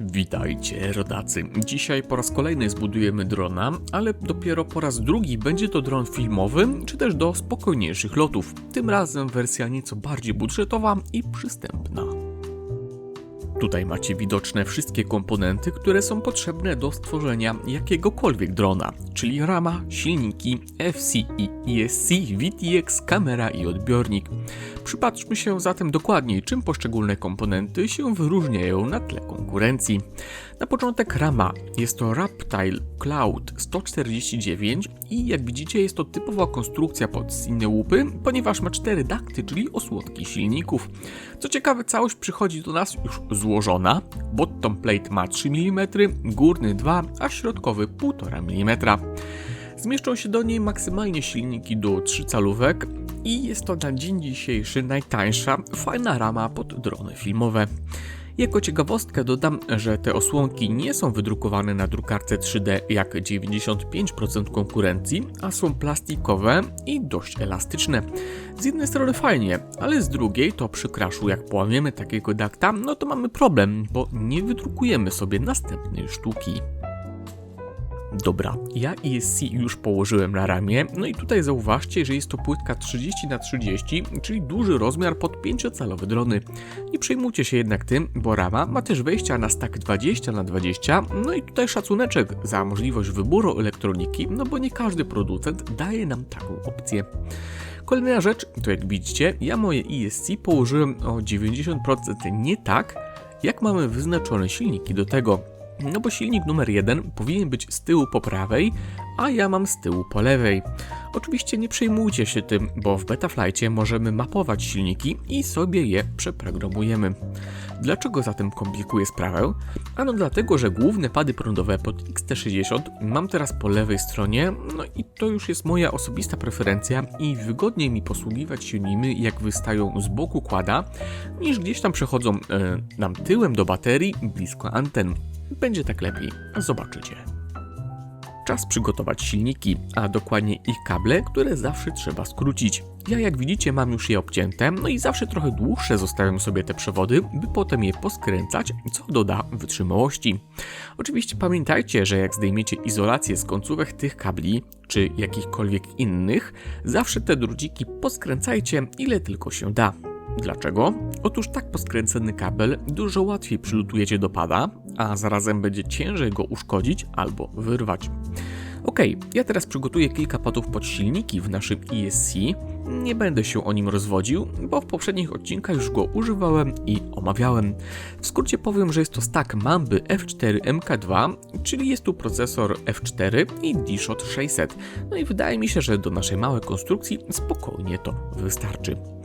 Witajcie, rodacy. Dzisiaj po raz kolejny zbudujemy drona, ale dopiero po raz drugi będzie to dron filmowy, czy też do spokojniejszych lotów. Tym razem wersja nieco bardziej budżetowa i przystępna. Tutaj macie widoczne wszystkie komponenty, które są potrzebne do stworzenia jakiegokolwiek drona, czyli rama, silniki, FC i ESC, VTX, kamera i odbiornik. Przypatrzmy się zatem dokładniej, czym poszczególne komponenty się wyróżniają na tle konkurencji. Na początek rama. Jest to Raptile Cloud 149 i jak widzicie jest to typowa konstrukcja pod inne łupy, ponieważ ma cztery dakty, czyli osłonki silników. Co ciekawe, całość przychodzi do nas już złożona. Bottom plate ma 3 mm, górny 2, a środkowy 1,5 mm. Zmieszczą się do niej maksymalnie silniki do 3 calówek i jest to na dzień dzisiejszy najtańsza, fajna rama pod drony filmowe. Jako ciekawostkę dodam, że te osłonki nie są wydrukowane na drukarce 3D jak 95% konkurencji, a są plastikowe i dość elastyczne. Z jednej strony fajnie, ale z drugiej to przy crashu jak połamiemy takiego dakta, no to mamy problem, bo nie wydrukujemy sobie następnej sztuki. Dobra, ja ESC już położyłem na ramię, no i tutaj zauważcie, że jest to płytka 30 na 30 czyli duży rozmiar pod 5-calowe drony. Nie przejmujcie się jednak tym, bo rama ma też wejścia na stack 20 na 20 no i tutaj szacuneczek za możliwość wyboru elektroniki, no bo nie każdy producent daje nam taką opcję. Kolejna rzecz, to jak widzicie, ja moje ESC położyłem o 90% nie tak, jak mamy wyznaczone silniki do tego. No bo silnik numer jeden powinien być z tyłu po prawej, a ja mam z tyłu po lewej. Oczywiście nie przejmujcie się tym, bo w Betaflightie możemy mapować silniki i sobie je przeprogramujemy. Dlaczego zatem komplikuję sprawę? Ano dlatego, że główne pady prądowe pod XT60 mam teraz po lewej stronie, no i to już jest moja osobista preferencja i wygodniej mi posługiwać się nimi jak wystają z boku kłada, niż gdzieś tam przechodzą e, nam tyłem do baterii blisko anten. Będzie tak lepiej, zobaczycie. Czas przygotować silniki, a dokładnie ich kable, które zawsze trzeba skrócić. Ja jak widzicie mam już je obcięte, no i zawsze trochę dłuższe zostawiam sobie te przewody, by potem je poskręcać, co doda wytrzymałości. Oczywiście pamiętajcie, że jak zdejmiecie izolację z końcówek tych kabli, czy jakichkolwiek innych, zawsze te druciki poskręcajcie ile tylko się da. Dlaczego? Otóż tak poskręcony kabel dużo łatwiej przylutujecie do pada, a zarazem będzie ciężej go uszkodzić albo wyrwać. Ok, ja teraz przygotuję kilka padów pod silniki w naszym ESC. Nie będę się o nim rozwodził, bo w poprzednich odcinkach już go używałem i omawiałem. W skrócie powiem, że jest to stack Mamby F4 MK2, czyli jest tu procesor F4 i D-Shot 600. No i wydaje mi się, że do naszej małej konstrukcji spokojnie to wystarczy.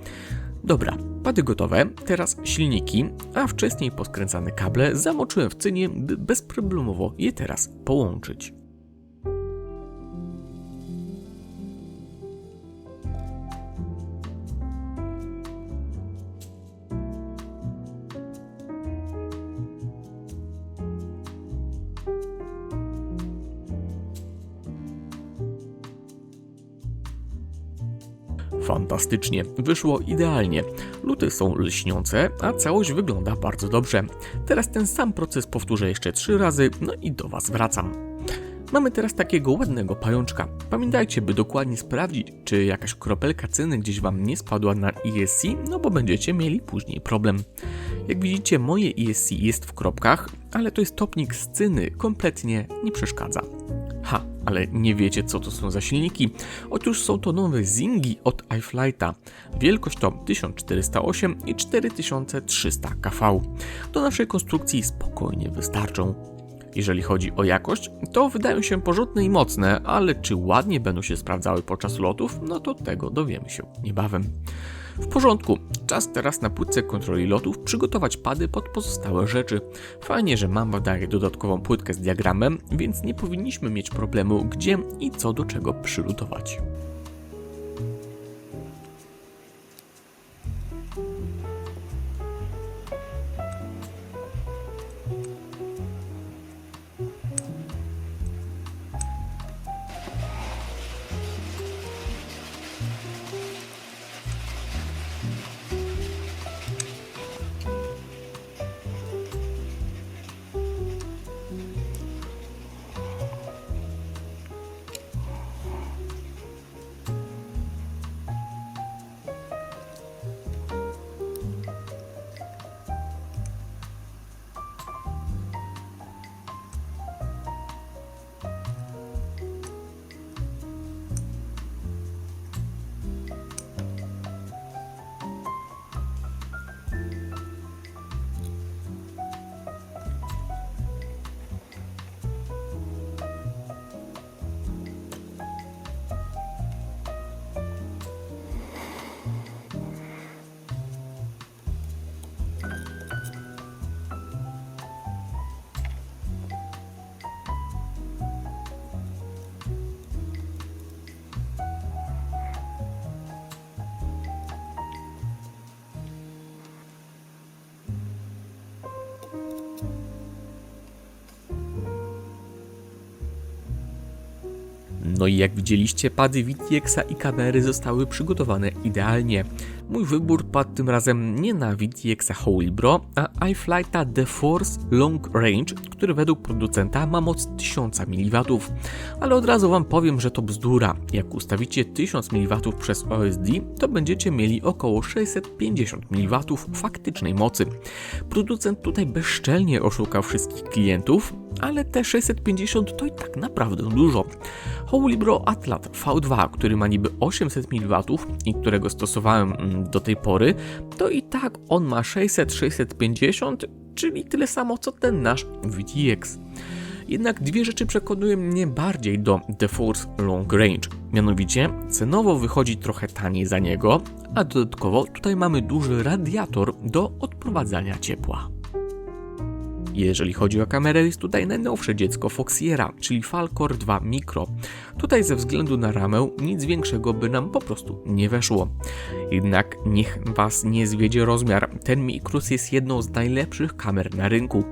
Dobra, pady gotowe, teraz silniki, a wcześniej poskręcane kable zamoczyłem w cynie, by bezproblemowo je teraz połączyć. Fantastycznie, wyszło idealnie. Luty są lśniące, a całość wygląda bardzo dobrze. Teraz ten sam proces powtórzę jeszcze trzy razy, no i do Was wracam. Mamy teraz takiego ładnego pajączka. Pamiętajcie, by dokładnie sprawdzić, czy jakaś kropelka cyny gdzieś Wam nie spadła na ESC, no bo będziecie mieli później problem. Jak widzicie, moje ESC jest w kropkach, ale to jest topnik z cyny, kompletnie nie przeszkadza. Ha, ale nie wiecie co to są za silniki? Otóż są to nowe Zingi od iFlighta. Wielkość to 1408 i 4300 kV. Do naszej konstrukcji spokojnie wystarczą. Jeżeli chodzi o jakość, to wydają się porządne i mocne, ale czy ładnie będą się sprawdzały podczas lotów, no to tego dowiemy się niebawem. W porządku, czas teraz na płytce kontroli lotów przygotować pady pod pozostałe rzeczy. Fajnie, że Mamba daje dodatkową płytkę z diagramem, więc nie powinniśmy mieć problemu gdzie i co do czego przylutować. No i jak widzieliście, pady VTX-a i kamery zostały przygotowane idealnie. Mój wybór padł tym razem nie na VTX-a Holy Bro, a iFlighta The Force Long Range, który według producenta ma moc 1000 mW. Ale od razu wam powiem, że to bzdura. Jak ustawicie 1000 mW przez OSD, to będziecie mieli około 650 mW faktycznej mocy. Producent tutaj bezczelnie oszukał wszystkich klientów, ale te 650 to i tak naprawdę dużo. Holy Bro Atlat V2, który ma niby 800 mW i którego stosowałem mm, do tej pory, to i tak on ma 600-650, czyli tyle samo co ten nasz VTX. Jednak dwie rzeczy przekonują mnie bardziej do The Force Long Range. Mianowicie cenowo wychodzi trochę taniej za niego, a dodatkowo tutaj mamy duży radiator do odprowadzania ciepła. Jeżeli chodzi o kamerę, jest tutaj najnowsze dziecko Foxiera, czyli Falcor 2 Micro. Tutaj ze względu na ramę nic większego by nam po prostu nie weszło. Jednak niech Was nie zwiedzie rozmiar, ten Micros jest jedną z najlepszych kamer na rynku.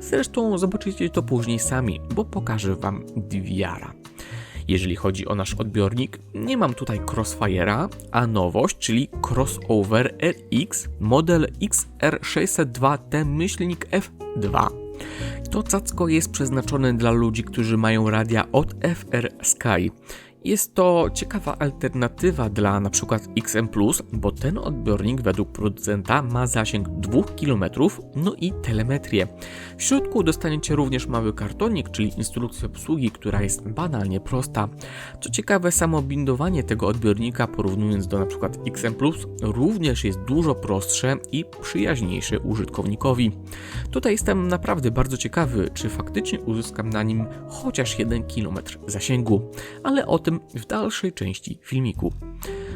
Zresztą zobaczycie to później sami, bo pokażę Wam DVR-a. Jeżeli chodzi o nasz odbiornik, nie mam tutaj Crossfire'a, a nowość, czyli Crossover RX model XR602T myślnik F2. To cacko jest przeznaczone dla ludzi, którzy mają radia od FR Sky. Jest to ciekawa alternatywa dla np. XM, bo ten odbiornik według producenta ma zasięg 2 km, no i telemetrię. W środku dostaniecie również mały kartonik, czyli instrukcję obsługi, która jest banalnie prosta. Co ciekawe, samo bindowanie tego odbiornika porównując do np. XM, również jest dużo prostsze i przyjaźniejsze użytkownikowi. Tutaj jestem naprawdę bardzo ciekawy, czy faktycznie uzyskam na nim chociaż 1 km zasięgu, ale o tym tym w dalszej części filmiku.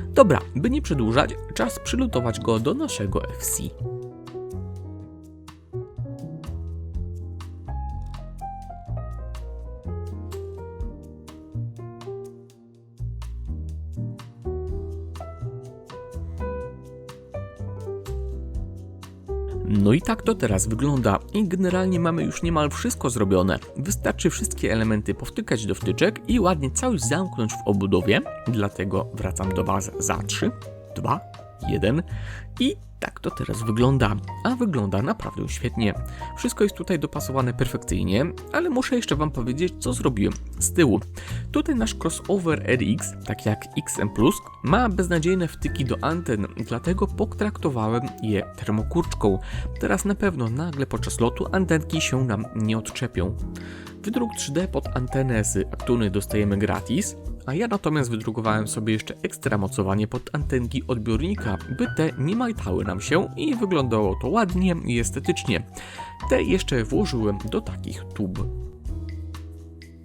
Dobra, by nie przedłużać, czas przylutować go do naszego FC. No i tak to teraz wygląda i generalnie mamy już niemal wszystko zrobione. Wystarczy wszystkie elementy powtykać do wtyczek i ładnie całość zamknąć w obudowie, dlatego wracam do Was za 3, 2, 1 i tak to teraz wygląda, a wygląda naprawdę świetnie. Wszystko jest tutaj dopasowane perfekcyjnie, ale muszę jeszcze Wam powiedzieć, co zrobiłem z tyłu. Tutaj nasz crossover RX, tak jak XM+, ma beznadziejne wtyki do anten, dlatego potraktowałem je termokurczką. Teraz na pewno nagle podczas lotu antenki się nam nie odczepią. Wydruk 3D pod antenę z Actuny dostajemy gratis, a ja natomiast wydrukowałem sobie jeszcze ekstra mocowanie pod antenki odbiornika, by te nie majtały nam się i wyglądało to ładnie i estetycznie. Te jeszcze włożyłem do takich tub.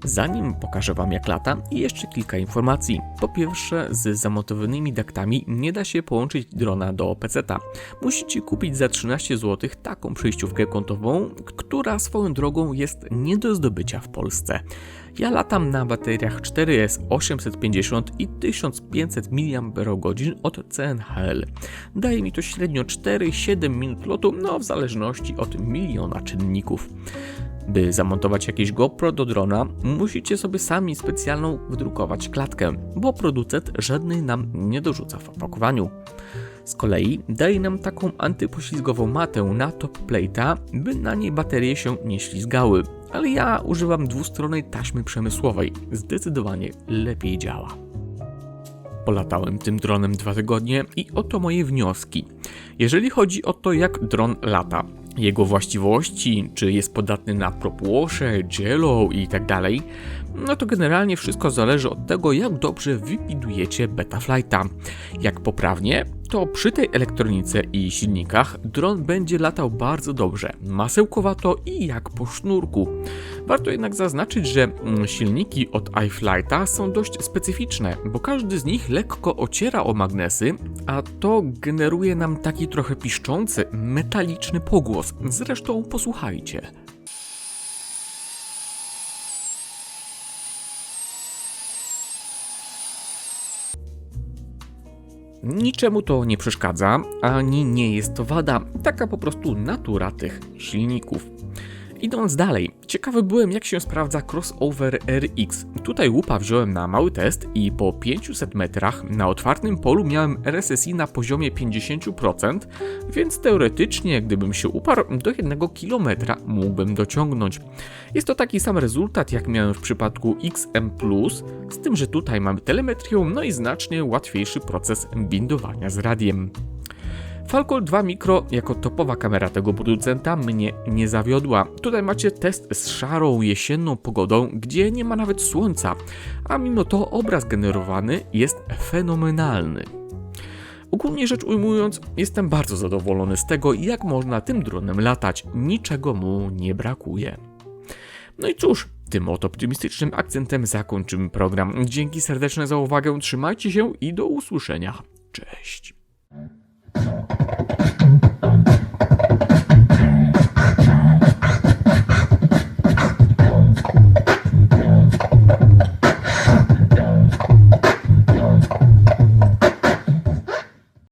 Zanim pokażę Wam jak lata, jeszcze kilka informacji. Po pierwsze, z zamontowanymi daktami nie da się połączyć drona do PC-ta. Musicie kupić za 13 zł taką przejściówkę kątową, która swoją drogą jest nie do zdobycia w Polsce. Ja latam na bateriach 4S 850 i 1500 mAh od CNHL. Daje mi to średnio 4-7 minut lotu, no w zależności od miliona czynników. By zamontować jakieś GoPro do drona, musicie sobie sami specjalną wydrukować klatkę, bo producent żadnej nam nie dorzuca w opakowaniu. Z kolei daje nam taką antypoślizgową matę na top plate'a, by na niej baterie się nie ślizgały, ale ja używam dwustronnej taśmy przemysłowej, zdecydowanie lepiej działa. Polatałem tym dronem dwa tygodnie i oto moje wnioski. Jeżeli chodzi o to, jak dron lata, jego właściwości, czy jest podatny na propłosze, jello i tak dalej, no to generalnie wszystko zależy od tego, jak dobrze wypidujecie Betaflighta. Jak poprawnie, to przy tej elektronice i silnikach dron będzie latał bardzo dobrze, masełkowato i jak po sznurku. Warto jednak zaznaczyć, że mm, silniki od iFlighta są dość specyficzne, bo każdy z nich lekko ociera o magnesy, a to generuje nam taki trochę piszczący, metaliczny pogłos. Zresztą posłuchajcie. Niczemu to nie przeszkadza, ani nie jest to wada, taka po prostu natura tych silników. Idąc dalej, ciekawy byłem jak się sprawdza crossover RX. Tutaj łupa wziąłem na mały test i po 500 metrach na otwartym polu miałem RSSI na poziomie 50%, więc teoretycznie gdybym się uparł do 1 km mógłbym dociągnąć. Jest to taki sam rezultat jak miałem w przypadku XM+, z tym, że tutaj mamy telemetrię, no i znacznie łatwiejszy proces bindowania z radiem. Falcon 2 Micro jako topowa kamera tego producenta mnie nie zawiodła. Tutaj macie test z szarą jesienną pogodą, gdzie nie ma nawet słońca, a mimo to obraz generowany jest fenomenalny. Ogólnie rzecz ujmując, jestem bardzo zadowolony z tego, jak można tym dronem latać. Niczego mu nie brakuje. No i cóż, tym oto optymistycznym akcentem zakończymy program. Dzięki serdeczne za uwagę, trzymajcie się i do usłyszenia. Cześć.